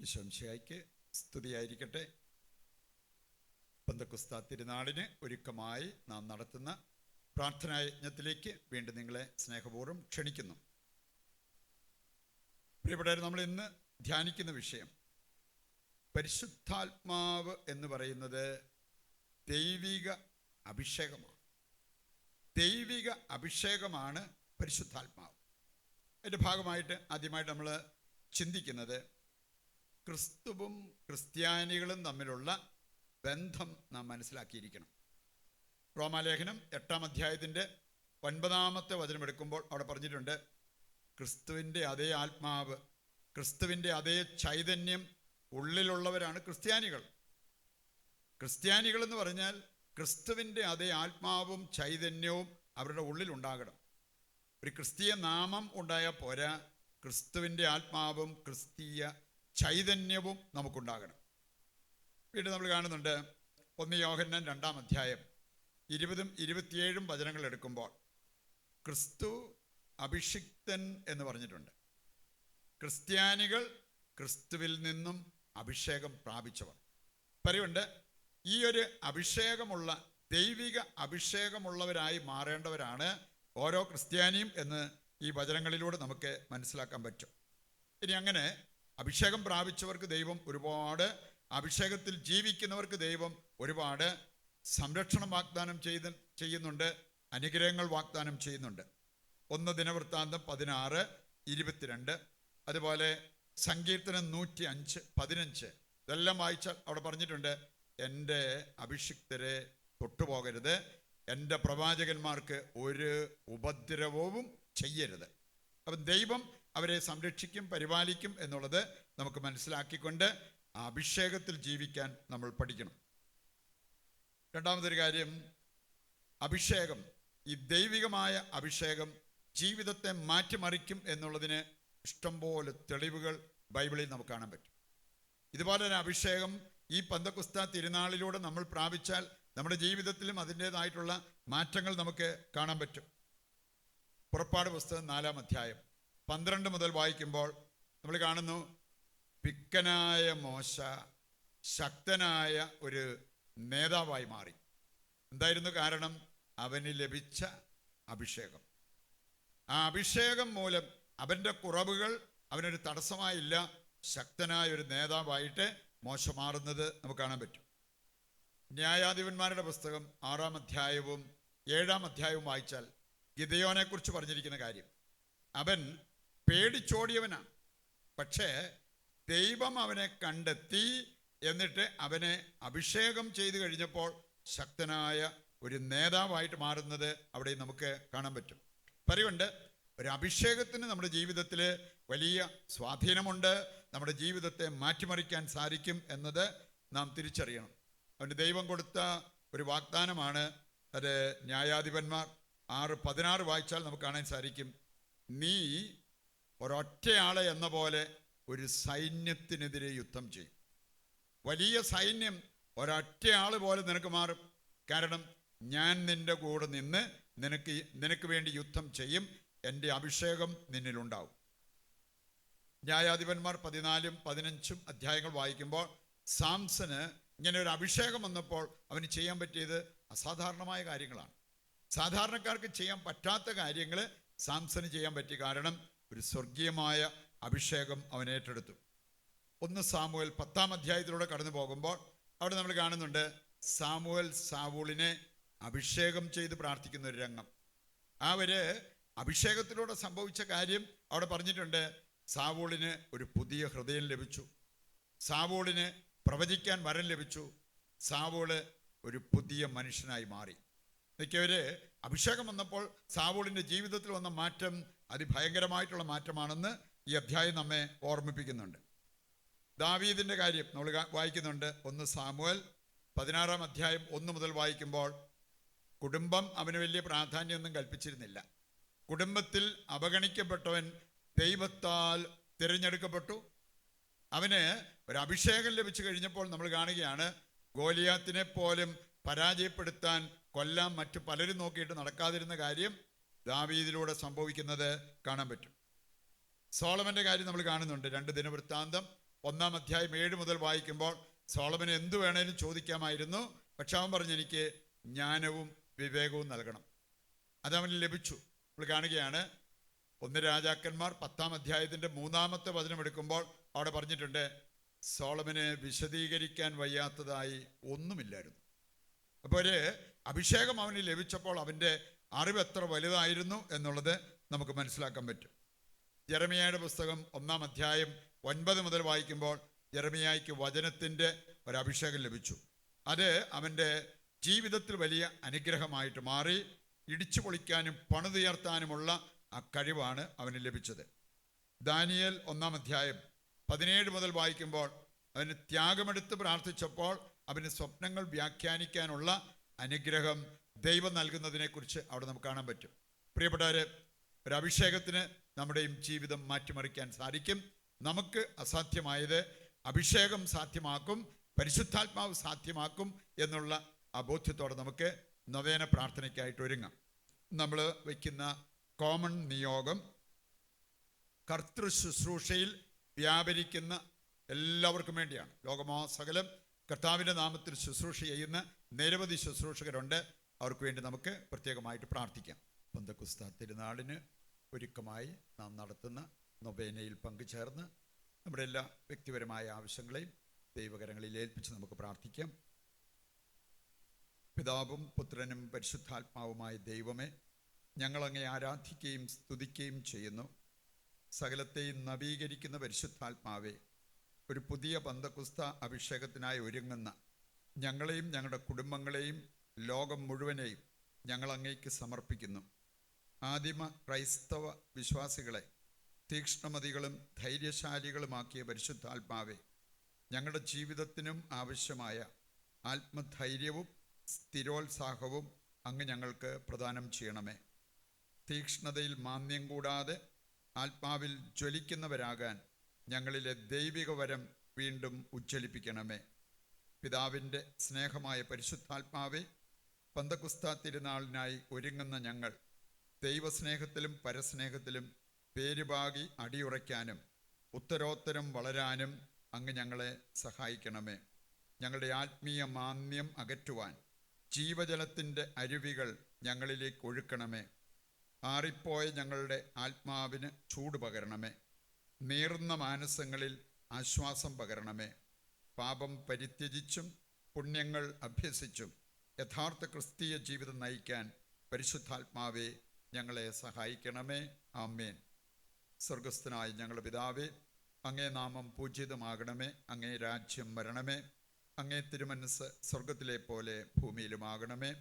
ഈശോംശിയായിക്ക് സ്തുതിയായിരിക്കട്ടെ. പന്തക്കുസ്ത തിരുനാളിന് ഒരുക്കമായി നാം നടത്തുന്ന പ്രാർത്ഥനാ യജ്ഞത്തിലേക്ക് വീണ്ടും നിങ്ങളെ സ്നേഹപൂർവം ക്ഷണിക്കുന്നു. പ്രിയപ്പെട്ടവർ നമ്മൾ ഇന്ന് ധ്യാനിക്കുന്ന വിഷയം പരിശുദ്ധാത്മാവ് എന്ന് പറയുന്നത് ദൈവിക അഭിഷേകമാണ്. ദൈവിക അഭിഷേകമാണ് പരിശുദ്ധാത്മാവ്. അതിന്റെ ഭാഗമായിട്ട് ആദ്യമായിട്ട് നമ്മൾ ചിന്തിക്കുന്നത് ക്രിസ്തുവും ക്രിസ്ത്യാനികളും തമ്മിലുള്ള ബന്ധം നാം മനസ്സിലാക്കിയിരിക്കണം. റോമാലേഖനം എട്ടാം അധ്യായത്തിന്റെ ഒൻപതാമത്തെ വചനം എടുക്കുമ്പോൾ അവിടെ പറഞ്ഞിട്ടുണ്ട് ക്രിസ്തുവിന്റെ അതേ ആത്മാവ് ക്രിസ്തുവിന്റെ അതേ ചൈതന്യം ഉള്ളിലുള്ളവരാണ് ക്രിസ്ത്യാനികൾ. ക്രിസ്ത്യാനികൾ എന്ന് പറഞ്ഞാൽ ക്രിസ്തുവിന്റെ അതേ ആത്മാവും ചൈതന്യവും അവരുടെ ഉള്ളിലുണ്ടാകണം. ഒരു ക്രിസ്തീയ നാമം ഉണ്ടായാൽ പോരാ ക്രിസ്തുവിന്റെ ആത്മാവും ക്രിസ്തീയ ചൈതന്യവും നമുക്കുണ്ടാകണം. വീണ്ടും നമ്മൾ കാണുന്നുണ്ട് ഒന്ന് യോഹന്നൻ രണ്ടാം അധ്യായം ഇരുപതും ഇരുപത്തിയേഴും വചനങ്ങൾ എടുക്കുമ്പോൾ ക്രിസ്തു അഭിഷിക്തൻ എന്ന് പറഞ്ഞിട്ടുണ്ട്. ക്രിസ്ത്യാനികൾ ക്രിസ്തുവിൽ നിന്നും അഭിഷേകം പ്രാപിച്ചവർ. പറയുണ്ട് ഈ ഒരു അഭിഷേകമുള്ള ദൈവിക അഭിഷേകമുള്ളവരായി മാറേണ്ടവരാണ് ഓരോ ക്രിസ്ത്യാനിയും എന്ന് ഈ വചനങ്ങളിലൂടെ നമുക്ക് മനസ്സിലാക്കാൻ പറ്റും. ഇനി അങ്ങനെ അഭിഷേകം പ്രാപിച്ചവർക്ക് ദൈവം ഒരുപാട് അഭിഷേകത്തിൽ ജീവിക്കുന്നവർക്ക് ദൈവം ഒരുപാട് സംരക്ഷണം വാഗ്ദാനം ചെയ്ത് ചെയ്യുന്നുണ്ട് അനുഗ്രഹങ്ങൾ വാഗ്ദാനം ചെയ്യുന്നുണ്ട്. ഒന്ന് ദിനവൃത്താന്തം പതിനാറ് ഇരുപത്തിരണ്ട്. അതുപോലെ സങ്കീർത്തനം നൂറ്റി അഞ്ച് പതിനഞ്ച്. ഇതെല്ലാം വായിച്ചാൽ അവിടെ പറഞ്ഞിട്ടുണ്ട് എന്റെ അഭിഷിക്തരെ തൊട്ടുപോകരുത് എന്റെ പ്രവാചകന്മാർക്ക് ഒരു ഉപദ്രവവും ചെയ്യരുത്. അപ്പം ദൈവം അവരെ സംരക്ഷിക്കും പരിപാലിക്കും എന്നുള്ളത് നമുക്ക് മനസ്സിലാക്കിക്കൊണ്ട് ആ അഭിഷേകത്തിൽ ജീവിക്കാൻ നമ്മൾ പഠിക്കണം. രണ്ടാമതൊരു കാര്യം അഭിഷേകം ഈ ദൈവികമായ അഭിഷേകം ജീവിതത്തെ മാറ്റിമറിക്കും എന്നുള്ളതിന് ഇഷ്ടംപോലെ തെളിവുകൾ ബൈബിളിൽ നമുക്ക് കാണാൻ പറ്റും. ഇതുപോലെ തന്നെ അഭിഷേകം ഈ പന്തക്കുസ്ത തിരുനാളിലൂടെ നമ്മൾ പ്രാപിച്ചാൽ നമ്മുടെ ജീവിതത്തിലും അതിന്റെതായിട്ടുള്ള മാറ്റങ്ങൾ നമുക്ക് കാണാൻ പറ്റും. പുറപ്പാട് പുസ്തകം നാലാം അധ്യായം. പന്ത്രണ്ട് മുതൽ വായിക്കുമ്പോൾ നമ്മൾ കാണുന്നു പിക്കനായ മോശ ശക്തനായ ഒരു നേതാവായി മാറി. എന്തായിരുന്നു കാരണം? അവന് ലഭിച്ച അഭിഷേകം. ആ അഭിഷേകം മൂലം അവന്റെ കുറവുകൾ അവനൊരു തടസ്സമായില്ല. ശക്തനായ ഒരു നേതാവായിട്ട് മോശ മാറുന്നത് നമുക്ക് കാണാൻ പറ്റും. ന്യായാധിപന്മാരുടെ പുസ്തകം ആറാം അധ്യായവും ഏഴാം അധ്യായവും വായിച്ചാൽ ഗിതയോനെക്കുറിച്ച് പറഞ്ഞിരിക്കുന്ന കാര്യം. അവൻ പേടിച്ചോടിയവനാണ് പക്ഷേ ദൈവം അവനെ കണ്ടെത്തി എന്നിട്ട് അവനെ അഭിഷേകം ചെയ്തു കഴിഞ്ഞപ്പോൾ ശക്തനായ ഒരു നേതാവായിട്ട് മാറുന്നത് അവിടെ നമുക്ക് കാണാൻ പറ്റും. പറയുണ്ട് ഒരു അഭിഷേകത്തിന് നമ്മുടെ ജീവിതത്തിൽ വലിയ സ്വാധീനമുണ്ട്. നമ്മുടെ ജീവിതത്തെ മാറ്റിമറിക്കാൻ സാധിക്കും എന്നത് നാം തിരിച്ചറിയണം. അവന്റെ ദൈവം കൊടുത്ത ഒരു വാഗ്ദാനമാണ് അത് ന്യായാധിപന്മാർ ആറ് പതിനാറ് വായിച്ചാൽ നമുക്ക് കാണാൻ സാധിക്കും. നീ ഒരൊറ്റയാളെ എന്ന പോലെ ഒരു സൈന്യത്തിനെതിരെ യുദ്ധം ചെയ്യും. വലിയ സൈന്യം ഒരൊറ്റയാൾ പോലെ നിനക്ക് മാറും. കാരണം ഞാൻ നിന്റെ കൂടെ നിന്ന് നിനക്ക് നിനക്ക് വേണ്ടി യുദ്ധം ചെയ്യും. എന്റെ അഭിഷേകം നിന്നിലുണ്ടാവും. ന്യായാധിപന്മാർ പതിനാലും പതിനഞ്ചും അധ്യായങ്ങൾ വായിക്കുമ്പോൾ സാംസന് ഇങ്ങനെ ഒരു അഭിഷേകം വന്നപ്പോൾ അവന് ചെയ്യാൻ പറ്റിയത് അസാധാരണമായ കാര്യങ്ങളാണ്. സാധാരണക്കാർക്ക് ചെയ്യാൻ പറ്റാത്ത കാര്യങ്ങൾ സാംസന് ചെയ്യാൻ പറ്റി. കാരണം ഒരു സ്വർഗീയമായ അഭിഷേകം അവൻ ഏറ്റെടുത്തു. ഒന്ന് സാമുവൽ പത്താം അധ്യായത്തിലൂടെ കടന്നു പോകുമ്പോൾ അവിടെ നമ്മൾ കാണുന്നുണ്ട് സാമുവൽ സാവൂളിനെ അഭിഷേകം ചെയ്ത് പ്രാർത്ഥിക്കുന്ന ഒരു രംഗം. ആ അഭിഷേകത്തിലൂടെ സംഭവിച്ച കാര്യം അവിടെ പറഞ്ഞിട്ടുണ്ട്. സാവൂളിന് ഒരു പുതിയ ഹൃദയം ലഭിച്ചു. സാവൂളിന് പ്രവചിക്കാൻ വരം ലഭിച്ചു. സാവൂൾ ഒരു പുതിയ മനുഷ്യനായി മാറി. മിക്കവര് അഭിഷേകം വന്നപ്പോൾ സാവൂളിന്റെ ജീവിതത്തിൽ വന്ന മാറ്റം അതിഭയങ്കരമായിട്ടുള്ള മാറ്റമാണെന്ന് ഈ അധ്യായം നമ്മെ ഓർമ്മിപ്പിക്കുന്നുണ്ട്. ദാവീദിന്റെ കാര്യം നമ്മൾ വായിക്കുന്നുണ്ട്. ഒന്ന് സാമുവൽ പതിനാറാം അധ്യായം ഒന്ന് മുതൽ വായിക്കുമ്പോൾ കുടുംബം അവന് വലിയ പ്രാധാന്യമൊന്നും കൽപ്പിച്ചിരുന്നില്ല. കുടുംബത്തിൽ അവഗണിക്കപ്പെട്ടവൻ ദൈവത്താൽ തിരഞ്ഞെടുക്കപ്പെട്ടു. അവന് ഒരു അഭിഷേകം ലഭിച്ചു കഴിഞ്ഞപ്പോൾ നമ്മൾ കാണുകയാണ് ഗോലിയാത്തിനെ പോലും പരാജയപ്പെടുത്താൻ കൊല്ലാം മറ്റു പലരും നോക്കിയിട്ട് നടക്കാതിരുന്ന കാര്യം ദാവീദിലൂടെ സംഭവിക്കുന്നത് കാണാൻ പറ്റും. സോളമന്റെ കാര്യം നമ്മൾ കാണുന്നുണ്ട്. രണ്ട് ദിനവൃത്താന്തം ഒന്നാം അധ്യായം ഏഴ് മുതൽ വായിക്കുമ്പോൾ സോളമന് എന്തു വേണേലും ചോദിക്കാമായിരുന്നു. പക്ഷെ അവൻ പറഞ്ഞു എനിക്ക് ജ്ഞാനവും വിവേകവും നൽകണം. അതവന് ലഭിച്ചു. നമ്മൾ കാണുകയാണ് ഒന്ന് രാജാക്കന്മാർ പത്താം അധ്യായത്തിന്റെ മൂന്നാമത്തെ വചനം എടുക്കുമ്പോൾ അവിടെ പറഞ്ഞിട്ടുണ്ട് സോളമന് വിശദീകരിക്കാൻ വയ്യാത്തതായി ഒന്നുമില്ലായിരുന്നു. അപ്പോൾ ഒരു അഭിഷേകം അവന് ലഭിച്ചപ്പോൾ അവന്റെ അറിവ് എത്ര വലുതായിരുന്നു എന്നുള്ളത് നമുക്ക് മനസ്സിലാക്കാൻ പറ്റും. ജെറമിയായുടെ പുസ്തകം ഒന്നാം അധ്യായം ഒൻപത് മുതൽ വായിക്കുമ്പോൾ ജെറമിയായ്ക്ക് വചനത്തിന്റെ ഒരു അഭിഷേകം ലഭിച്ചു. അത് അവന്റെ ജീവിതത്തിൽ വലിയ അനുഗ്രഹമായിട്ട് മാറി ഇടിച്ചു പൊളിക്കാനും പണിതുയർത്താനുമുള്ള ആ കഴിവാണ് അവന് ലഭിച്ചത്. ദാനിയൽ ഒന്നാം അധ്യായം പതിനേഴ് മുതൽ വായിക്കുമ്പോൾ അവന് ത്യാഗമെടുത്ത് പ്രാർത്ഥിച്ചപ്പോൾ അവന് സ്വപ്നങ്ങൾ വ്യാഖ്യാനിക്കാനുള്ള അനുഗ്രഹം ദൈവം നൽകുന്നതിനെക്കുറിച്ച് അവിടെ നമുക്ക് കാണാൻ പറ്റും. പ്രിയപ്പെട്ടവരെ ഒരു അഭിഷേകത്തിന് നമ്മുടെയും ജീവിതം മാറ്റിമറിക്കാൻ സാധിക്കും. നമുക്ക് അസാധ്യമായത് അഭിഷേകം സാധ്യമാക്കും പരിശുദ്ധാത്മാവ് സാധ്യമാക്കും എന്നുള്ള ആ ബോധ്യത്തോടെ നമുക്ക് നവേന പ്രാർത്ഥനയ്ക്കായിട്ട് ഒരുങ്ങാം. നമ്മൾ വയ്ക്കുന്ന കോമൺ നിയോഗം കർത്തൃ ശുശ്രൂഷയിൽ വ്യാപരിക്കുന്ന എല്ലാവർക്കും വേണ്ടിയാണ്. ലോകമോ സകലം കർത്താവിന്റെ നാമത്തിൽ ശുശ്രൂഷ ചെയ്യുന്ന നിരവധി ശുശ്രൂഷകരുണ്ട്. അവർക്ക് വേണ്ടി നമുക്ക് പ്രത്യേകമായിട്ട് പ്രാർത്ഥിക്കാം. പന്തക്കുസ്ത തിരുനാളിന് ഒരുക്കമായി നാം നടത്തുന്ന നൊബേനയിൽ പങ്കുചേർന്ന് നമ്മുടെ എല്ലാ വ്യക്തിപരമായ ആവശ്യങ്ങളെയും ദൈവകരങ്ങളിൽ ഏൽപ്പിച്ച് നമുക്ക് പ്രാർത്ഥിക്കാം. പിതാവും പുത്രനും പരിശുദ്ധാത്മാവുമായ ദൈവമേ ഞങ്ങളങ്ങെ ആരാധിക്കുകയും സ്തുതിക്കുകയും ചെയ്യുന്നു. സകലത്തെയും നവീകരിക്കുന്ന പരിശുദ്ധാത്മാവെ ഒരു പുതിയ പന്തക്കുസ്ത അഭിഷേകത്തിനായി ഒരുങ്ങുന്ന ഞങ്ങളെയും ഞങ്ങളുടെ കുടുംബങ്ങളെയും ലോകം മുഴുവനെയും ഞങ്ങൾ അങ്ങേക്ക് സമർപ്പിക്കുന്നു. ആദിമ ക്രൈസ്തവ വിശ്വാസികളെ തീക്ഷ്ണമതികളും ധൈര്യശാലികളുമാക്കിയ പരിശുദ്ധാത്മാവെ ഞങ്ങളുടെ ജീവിതത്തിനും ആവശ്യമായ ആത്മധൈര്യവും സ്ഥിരോത്സാഹവും അങ്ങ് ഞങ്ങൾക്ക് പ്രദാനം ചെയ്യണമേ. തീക്ഷ്ണതയിൽ മാന്യം കൂടാതെ ആത്മാവിൽ ജ്വലിക്കുന്നവരാകാൻ ഞങ്ങളിലെ ദൈവിക വരം വീണ്ടും ഉജ്ജ്വലിപ്പിക്കണമേ. പിതാവിന്റെ സ്നേഹമായ പരിശുദ്ധാത്മാവെ പന്തകുസ്ത തിരുനാളിനായി ഒരുങ്ങുന്ന ഞങ്ങൾ ദൈവസ്നേഹത്തിലും പരസ്നേഹത്തിലും പേരുപാകി അടിയുറയ്ക്കാനും ഉത്തരോത്തരം വളരാനും അങ്ങ് ഞങ്ങളെ സഹായിക്കണമേ. ഞങ്ങളുടെ ആത്മീയ മാന്യം അകറ്റുവാൻ ജീവജലത്തിന്റെ അരുവികൾ ഞങ്ങളിലേക്ക് ഒഴുക്കണമേ. ആറിപ്പോയ ഞങ്ങളുടെ ആത്മാവിന് ചൂട് പകരണമേ. നീർന്ന മാനസങ്ങളിൽ ആശ്വാസം പകരണമേ. പാപം പരിത്യജിച്ചും പുണ്യങ്ങൾ അഭ്യസിച്ചും യഥാർത്ഥ ക്രിസ്തീയ ജീവിതം നയിക്കാൻ പരിശുദ്ധാത്മാവെ ഞങ്ങളെ സഹായിക്കണമേ. ആമേൻ. സ്വർഗസ്ഥനായ ഞങ്ങളുടെ പിതാവേ അങ്ങേ നാമം പൂജിതമാകണമേ അങ്ങേ രാജ്യം വരണമേ. അങ്ങേ തിരുമനസ് സ്വർഗത്തിലെ പോലെ ഭൂമിയിലുമാകണമേ.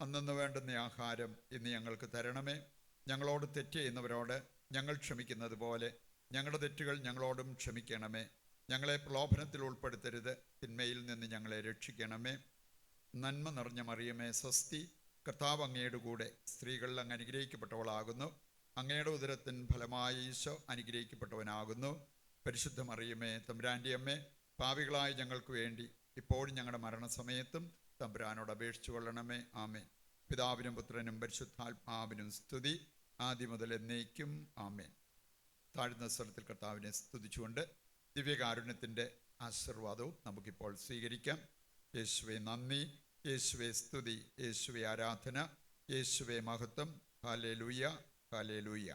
അന്നു വേണ്ടുന്ന ആഹാരം ഇന്ന് ഞങ്ങൾക്ക് തരണമേ. ഞങ്ങളോട് തെറ്റ് ചെയ്യുന്നവരോട് ഞങ്ങൾ ക്ഷമിക്കുന്നത് പോലെ ഞങ്ങളുടെ തെറ്റുകൾ ഞങ്ങളോടും ക്ഷമിക്കണമേ. ഞങ്ങളെ പ്രലോഭനത്തിൽ ഉൾപ്പെടുത്തരുത്. തിന്മയിൽ നിന്ന് ഞങ്ങളെ രക്ഷിക്കണമേ. നന്മ നിറഞ്ഞ മറിയമേ സ്വസ്തി കർത്താവ് അങ്ങയുടെ കൂടെ സ്ത്രീകളിൽ അങ്ങ് അനുഗ്രഹിക്കപ്പെട്ടവളാകുന്നു. അങ്ങയുടെ ഉദരത്തിൻ ഫലമായ ഈശോ അനുഗ്രഹിക്കപ്പെട്ടവനാകുന്നു. പരിശുദ്ധ മറിയമേ തമ്പുരാന്റെ അമ്മേ പാവികളായ ഞങ്ങൾക്ക് വേണ്ടി ഇപ്പോഴും ഞങ്ങളുടെ മരണസമയത്തും തമ്പുരാനോട് അപേക്ഷിച്ചു കൊള്ളണമേ. ആമേൻ. പിതാവിനും പുത്രനും പരിശുദ്ധാത്മാവിനും സ്തുതി. ആദ്യം മുതൽ എന്നേക്കും ആമേൻ. താഴ്ന്ന സ്ഥലത്തിൽ കർത്താവിനെ സ്തുതിച്ചുകൊണ്ട് ദിവ്യകാരുണ്യത്തിന്റെ ആശീർവാദവും നമുക്കിപ്പോൾ സ്വീകരിക്കാം. യേശുവെ നന്ദി യേശുവെ സ്തുതി യേശുവെ ആരാധന യേശുവെ മഹത്വം. ഹാലേ ലൂയ ഹാലേ ലൂയ